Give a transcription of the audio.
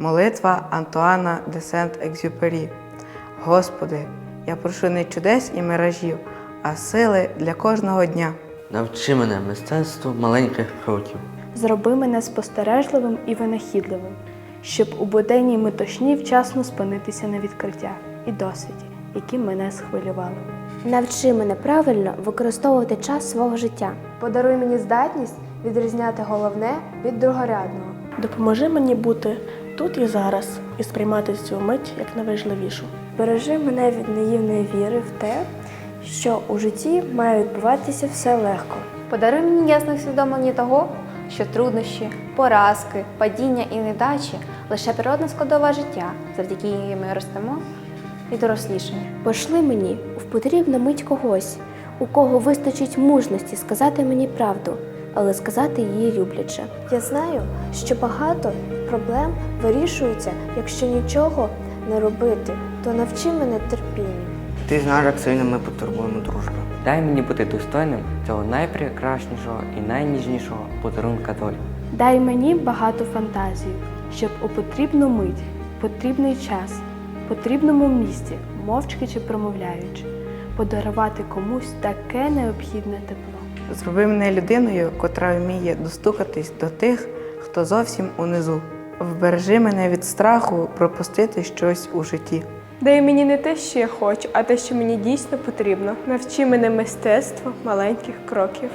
Молитва Антуана де Сент-Екзюпері. Господи, я прошу не чудес і миражів, а сили для кожного дня. Навчи мене мистецтву маленьких кроків. Зроби мене спостережливим і винахідливим, щоб у буденній метушні вчасно спинитися на відкриття і досвіді, які мене схвилювали. Навчи мене правильно використовувати час свого життя. Подаруй мені здатність відрізняти головне від другорядного. Допоможи мені бути тут і зараз і сприймати цю мить як найважливішу. Бережи мене від наївної віри в те, що у житті має відбуватися все легко. Подаруй мені ясне усвідомлення того, що труднощі, поразки, падіння і недачі лише природна складова життя, завдяки якій ми ростемо і дорослішаємо. Пошли мені в потрібну мить когось, у кого вистачить мужності сказати мені правду, але сказати її любляче. Я знаю, що багато проблем вирішується, якщо нічого не робити, то навчи мене терпінню. Ти знаєш, як сильно ми потребуємо дружби. Дай мені бути достойним цього найпрекраснішого і найніжнішого подарунка долі. Дай мені багато фантазії, щоб у потрібну мить, потрібний час, потрібному місці, мовчки чи промовляючи, подарувати комусь таке необхідне тепло. Зроби мене людиною, котра вміє достукатись до тих, хто зовсім унизу. Вбережи мене від страху пропустити щось у житті. Дай мені не те, що я хочу, а те, що мені дійсно потрібно. Навчи мене мистецтво маленьких кроків.